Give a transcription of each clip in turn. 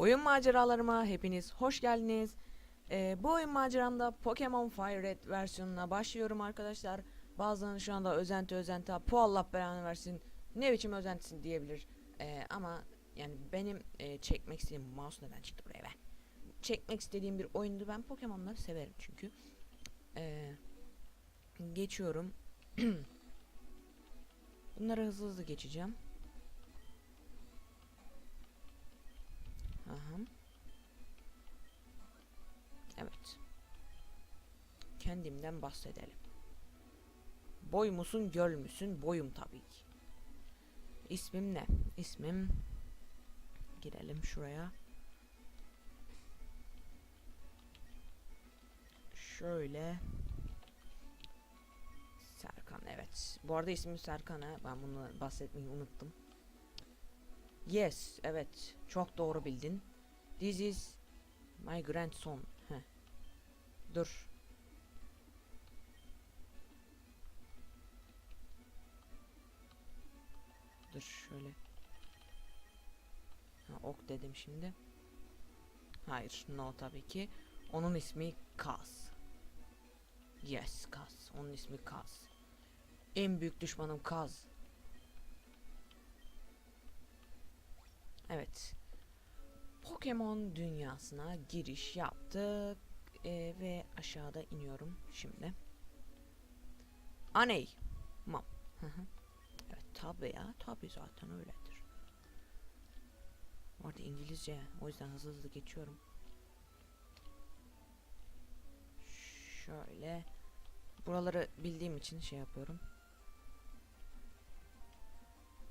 Oyun maceralarıma hepiniz hoş geldiniz. Ee, bu oyun maceramda Pokemon Fire Red versiyonuna başlıyorum arkadaşlar. Bazılarını şu anda özenti özenti bu Allah belanı versin ne biçim özentisin diyebilir. Ee, ama yani benim e, çekmek istediğim mouse neden çıktı buraya be? Çekmek istediğim bir oyundu. Ben Pokemon'ları severim çünkü. Ee, geçiyorum. Bunları hızlı hızlı geçeceğim. Kendimden bahsedelim. Boy musun göl müsün? Boyum tabii ki. İsmim ne? İsmim girelim şuraya. Şöyle Serkan evet. Bu arada ismim Serkan ha. Ben bunu bahsetmeyi unuttum. Yes, evet. Çok doğru bildin. This is my grandson. Heh. Dur. Dur şöyle. Ha, ok dedim şimdi. Hayır, no tabii ki. Onun ismi Kaz. Yes, Kaz. Onun ismi Kaz. En büyük düşmanım Kaz. Evet. Pokemon dünyasına giriş yaptık Ee, ve aşağıda iniyorum şimdi. Aney. Mam. Hı hı. Tabi ya tabi zaten öyledir. Orada İngilizce o yüzden hızlı hızlı geçiyorum. Şöyle buraları bildiğim için şey yapıyorum.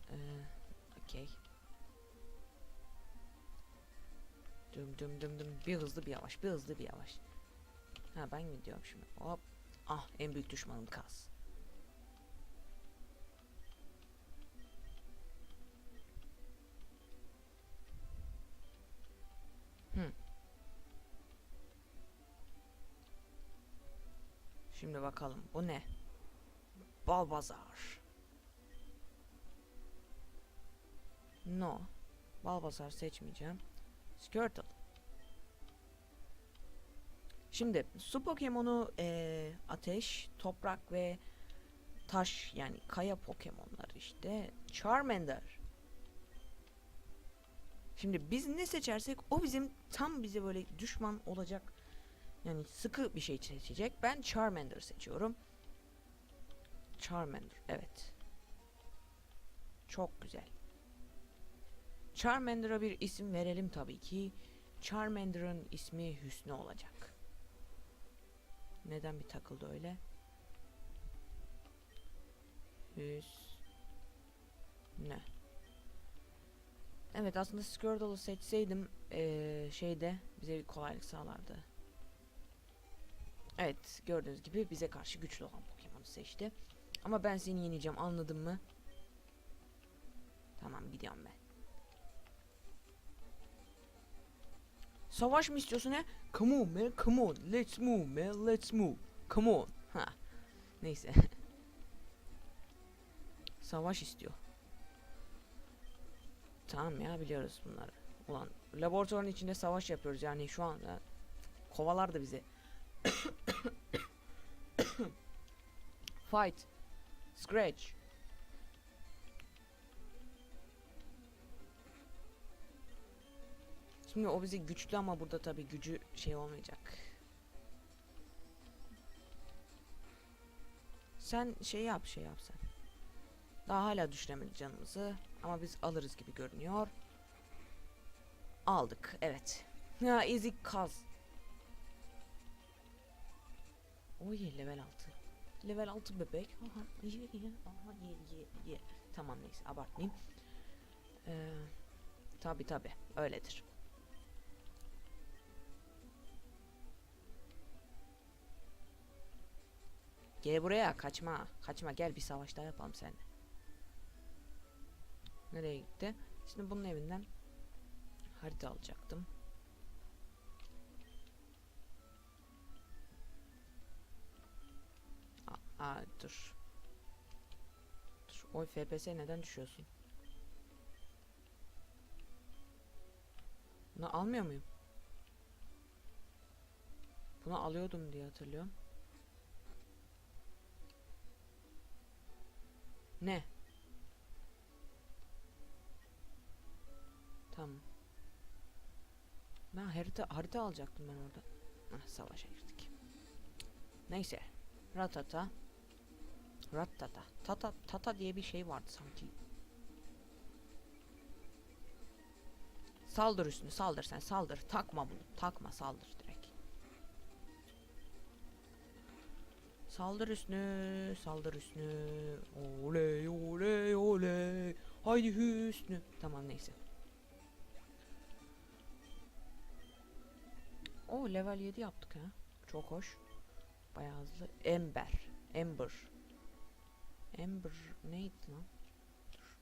Ee, Okey. Düm düm düm düm bir hızlı bir yavaş bir hızlı bir yavaş. Ha ben gidiyorum şimdi. Hop. Ah en büyük düşmanım Kaz. Şimdi bakalım bu ne? Balbazar. No. Balbazar seçmeyeceğim. Squirtle. Şimdi su Pokemon'u eee, ateş, toprak ve taş yani kaya Pokemon'lar işte. Charmander. Şimdi biz ne seçersek o bizim tam bize böyle düşman olacak. Yani sıkı bir şey seçecek. Ben Charmander seçiyorum. Charmander evet. Çok güzel. Charmander'a bir isim verelim tabii ki. Charmander'ın ismi Hüsnü olacak. Neden bir takıldı öyle? Hüsnü. Evet aslında Squirtle'ı seçseydim eee, şeyde bize bir kolaylık sağlardı. Evet gördüğünüz gibi bize karşı güçlü olan Pokemon'u seçti. Ama ben seni yeneceğim anladın mı? Tamam gidiyorum ben. Savaş mı istiyorsun he? Come on man, come on. Let's move man, let's move. Come on. Ha. Neyse. Savaş istiyor. Tamam ya biliyoruz bunları. Ulan laboratuvarın içinde savaş yapıyoruz yani şu anda kovalar da bizi. Fight. Scratch. Şimdi o bizi güçlü ama burada tabi gücü şey olmayacak. Sen şey yap şey yap sen. Daha hala düşüremedi canımızı ama biz alırız gibi görünüyor. Aldık evet. Ya ezik kaz. Oy level 6. Level 6 bebek. Aha ye ye. Aha ye ye ye. Tamam neyse abartmayayım. Ee, tabi tabi öyledir. Gel buraya kaçma. Kaçma gel bir savaş daha yapalım seninle. Nereye gitti? Şimdi bunun evinden harita alacaktım. Dur. Dur. Oy FPS neden düşüyorsun? Bunu almıyor muyum? Bunu alıyordum diye hatırlıyorum. Ne? Tamam. Ben harita harita alacaktım ben orada. Ah savaşa girdik. Neyse. Ratata. Ratata. Tata tata diye bir şey vardı sanki. Saldır üstüne saldır sen saldır. Takma bunu. Takma saldır direkt. Saldır üstüne, saldır üstüne. Oley oley oley. Haydi Hüsnü. Tamam neyse. O level 7 yaptık ha. Çok hoş. Bayağı hızlı. Ember. Ember. Ember neydi lan? Dur.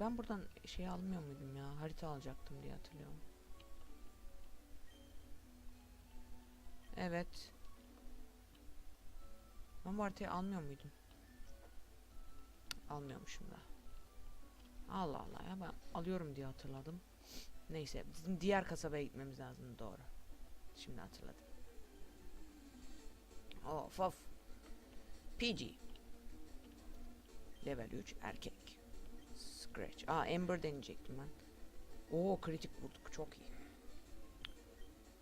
Ben buradan şey almıyor muydum ya? Harita alacaktım diye hatırlıyorum. Evet. Ben bu haritayı almıyor muydum? Almıyormuşum da. Allah Allah ya ben alıyorum diye hatırladım. Neyse bizim diğer kasabaya gitmemiz lazım doğru. Şimdi hatırladım. Of of. PG. Level 3 erkek. Scratch. Aa Ember deneyecektim ben. Oo kritik vurduk çok iyi.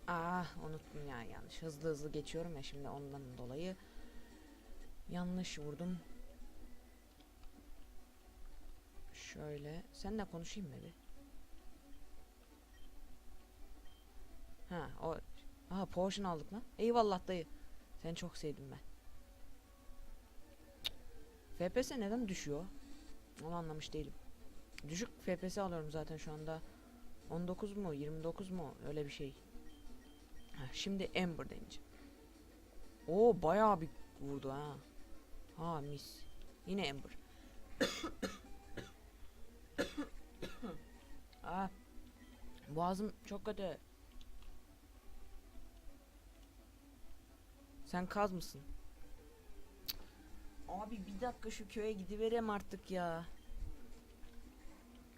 Ah unuttum ya yanlış. Hızlı hızlı geçiyorum ya şimdi ondan dolayı. Yanlış vurdum. Şöyle. Seninle konuşayım mı bir? Ha o. Aha potion aldık lan. Eyvallah dayı. Seni çok sevdim ben. FPS neden düşüyor? Onu anlamış değilim. Düşük FPS alıyorum zaten şu anda. 19 mu 29 mu öyle bir şey. Ha, şimdi Ember deneyeceğim. Oo bayağı bir vurdu ha. Ha mis. Yine Ember. ah. Boğazım çok kötü. Sen kaz mısın? Abi bir dakika şu köye gidiverem artık ya.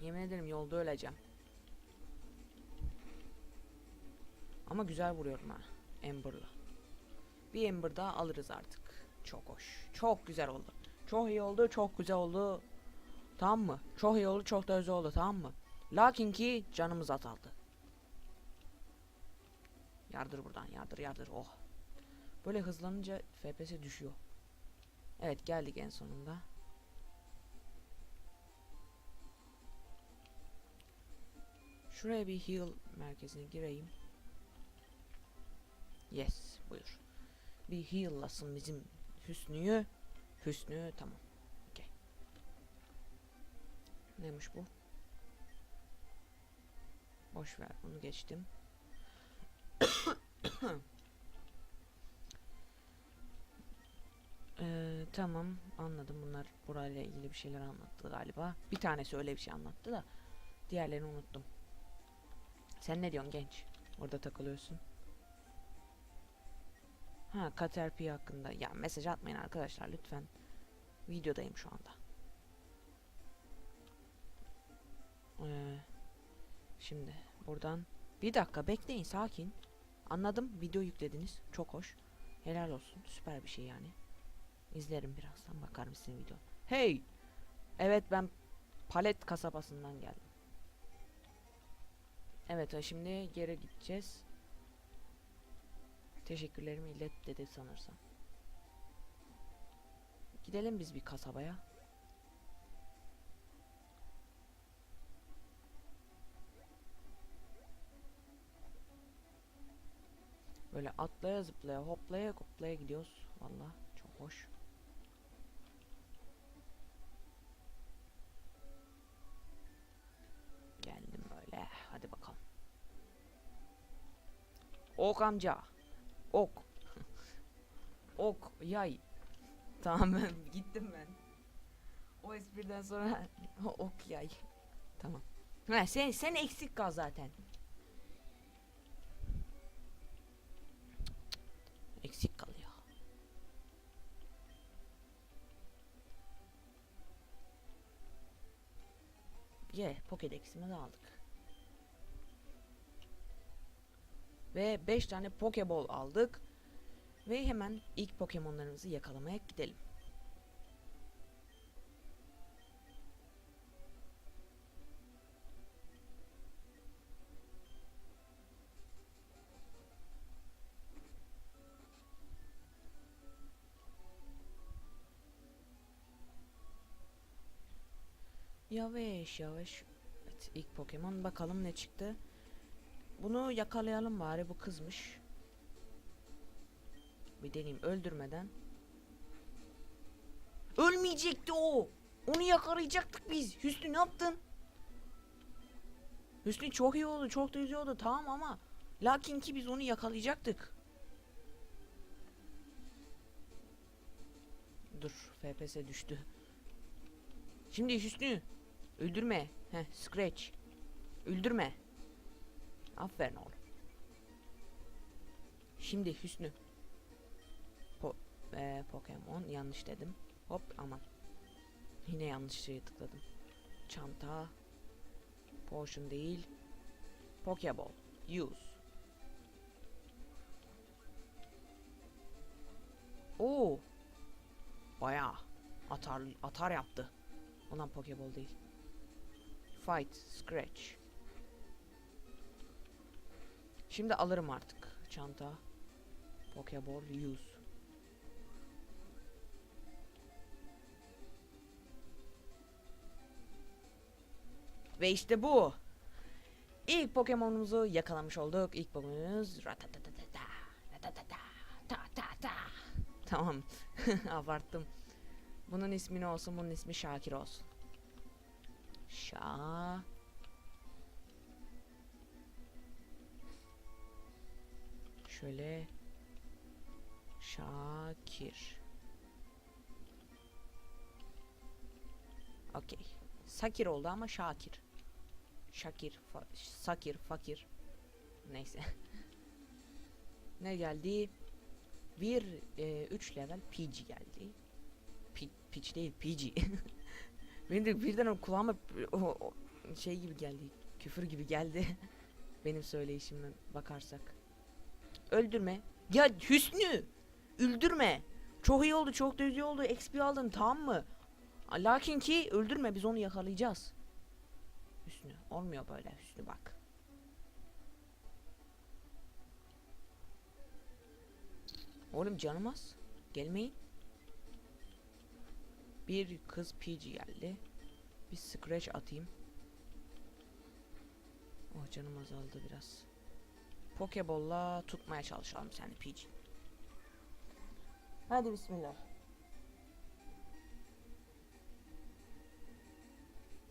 Yemin ederim yolda öleceğim. Ama güzel vuruyorum ha. Ember'la. Bir Ember daha alırız artık. Çok hoş. Çok güzel oldu. Çok iyi oldu. Çok güzel oldu. Tamam mı? Çok iyi oldu. Çok da güzel oldu. Tamam mı? Lakin ki canımız azaldı. Yardır buradan. Yardır yardır. Oh. Böyle hızlanınca FPS düşüyor. Evet geldik en sonunda. Şuraya bir heal merkezine gireyim. Yes buyur. Bir heal'lasın bizim Hüsnü'yü. Hüsnü tamam. Okay. Neymiş bu? Boş ver bunu geçtim. Ee, tamam anladım bunlar burayla ilgili bir şeyler anlattı galiba. Bir tanesi öyle bir şey anlattı da diğerlerini unuttum. Sen ne diyorsun genç? Orada takılıyorsun. Ha Caterpie hakkında. Ya mesaj atmayın arkadaşlar lütfen. Videodayım şu anda. Ee, şimdi buradan bir dakika bekleyin sakin. Anladım video yüklediniz. Çok hoş. Helal olsun. Süper bir şey yani. İzlerim birazdan bakar mısın video. Hey! Evet ben palet kasabasından geldim. Evet şimdi geri gideceğiz. Teşekkürlerimi ilet dedi sanırsam. Gidelim biz bir kasabaya. Böyle atlaya zıplaya hoplaya hoplaya gidiyoruz. Valla çok hoş. Ok amca. Ok. ok. Yay. Tamam ben gittim ben. O espriden sonra ok yay. Tamam. Ha, sen sen eksik kal zaten. Eksik kalıyor. Ye, Pokédex'imi de aldık. Ve 5 tane Pokeball aldık. Ve hemen ilk Pokemon'larımızı yakalamaya gidelim. Yavaş yavaş. Evet ilk Pokemon bakalım ne çıktı. Bunu yakalayalım bari bu kızmış. Bir deneyeyim öldürmeden. Ölmeyecekti o. Onu yakalayacaktık biz. Hüsnü ne yaptın? Hüsnü çok iyi oldu, çok da iyi oldu tamam ama lakin ki biz onu yakalayacaktık. Dur, FPS düştü. Şimdi Hüsnü öldürme. Heh, Scratch. Öldürme. Aferin oğlum. Şimdi Hüsnü. Po e, Pokemon yanlış dedim. Hop aman. Yine yanlış şeye tıkladım. Çanta. Potion değil. Pokeball. Use. Oo. Bayağı atar atar yaptı. Ondan Pokeball değil. Fight, Scratch. Şimdi alırım artık çanta. Pokeball use. Ve işte bu. İlk Pokemon'umuzu yakalamış olduk. İlk Pokemon'umuz ratatatata, ratatata, ta ta ta. Tamam. Abarttım. Bunun ismi ne olsun? Bunun ismi Şakir olsun. Şa Şöyle Şakir. Okey. Sakir oldu ama Şakir. Şakir, fa Sakir, Fakir. Neyse. ne geldi? Bir, e, üç level PG geldi. Pi Peach değil, PG. Benim de birden o kulağıma o, o şey gibi geldi. Küfür gibi geldi. Benim söyleyişimden bakarsak. Öldürme. Ya Hüsnü! Öldürme. Çok iyi oldu, çok da iyi oldu. XP aldın tamam mı? Lakin ki öldürme biz onu yakalayacağız. Hüsnü olmuyor böyle Hüsnü bak. Oğlum canım az. Gelmeyin. Bir kız PG geldi. Bir scratch atayım. Oh canım azaldı biraz. Pokeball'la tutmaya çalışalım seni PG. Hadi bismillah.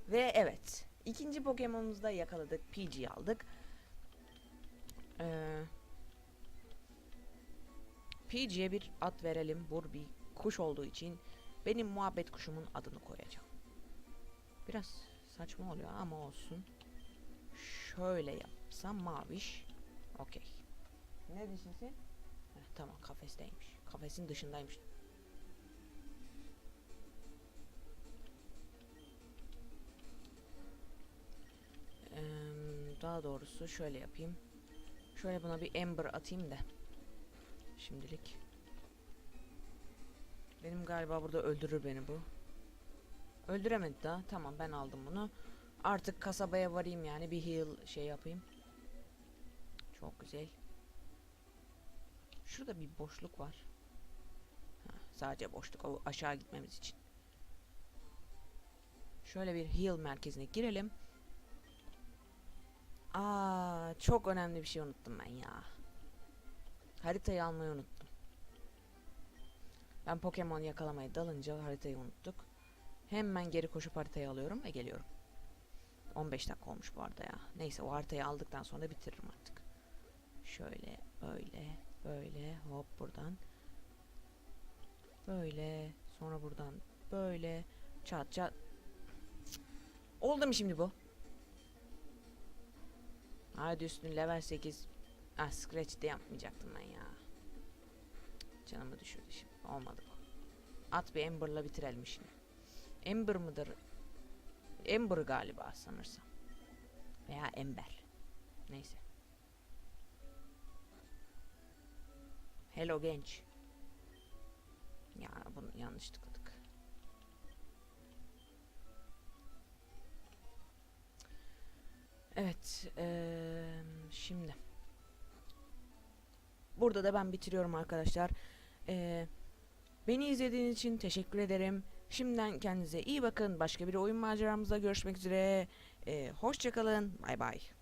Ve evet. ikinci Pokemon'umuzu da yakaladık. PG'yi aldık. Ee, PG'ye bir at verelim. Bu bir kuş olduğu için benim muhabbet kuşumun adını koyacağım. Biraz saçma oluyor ama olsun. Şöyle yapsam maviş. Okey. Ne düşünsün? Heh, tamam kafesteymiş. Kafesin dışındaymış. Eee, daha doğrusu şöyle yapayım. Şöyle buna bir ember atayım da. Şimdilik. Benim galiba burada öldürür beni bu. Öldüremedi daha. Tamam ben aldım bunu. Artık kasabaya varayım yani bir heal şey yapayım. Çok güzel. Şurada bir boşluk var. Ha, sadece boşluk o aşağı gitmemiz için. Şöyle bir heal merkezine girelim. Aa, çok önemli bir şey unuttum ben ya. Haritayı almayı unuttum. Ben Pokemon yakalamaya dalınca haritayı unuttuk. Hemen geri koşup haritayı alıyorum ve geliyorum. 15 dakika olmuş bu arada ya. Neyse o haritayı aldıktan sonra bitiririm artık. Şöyle, böyle, böyle, hop buradan. Böyle, sonra buradan böyle, çat çat. Oldu mu şimdi bu? Hadi üstün level 8. Ah scratch de yapmayacaktım ben ya. Canımı düşürdü şimdi. Olmadı bu. At bir Ember'la bitirelim işini. Ember mıdır? Ember galiba sanırsam. Veya Ember. Neyse. Hello genç. Ya bunu yanlış tıkladık. Evet. eee, şimdi. Burada da ben bitiriyorum arkadaşlar. Eee, beni izlediğiniz için teşekkür ederim. Şimdiden kendinize iyi bakın. Başka bir oyun maceramızda görüşmek üzere. Eee hoşçakalın. Bay bay.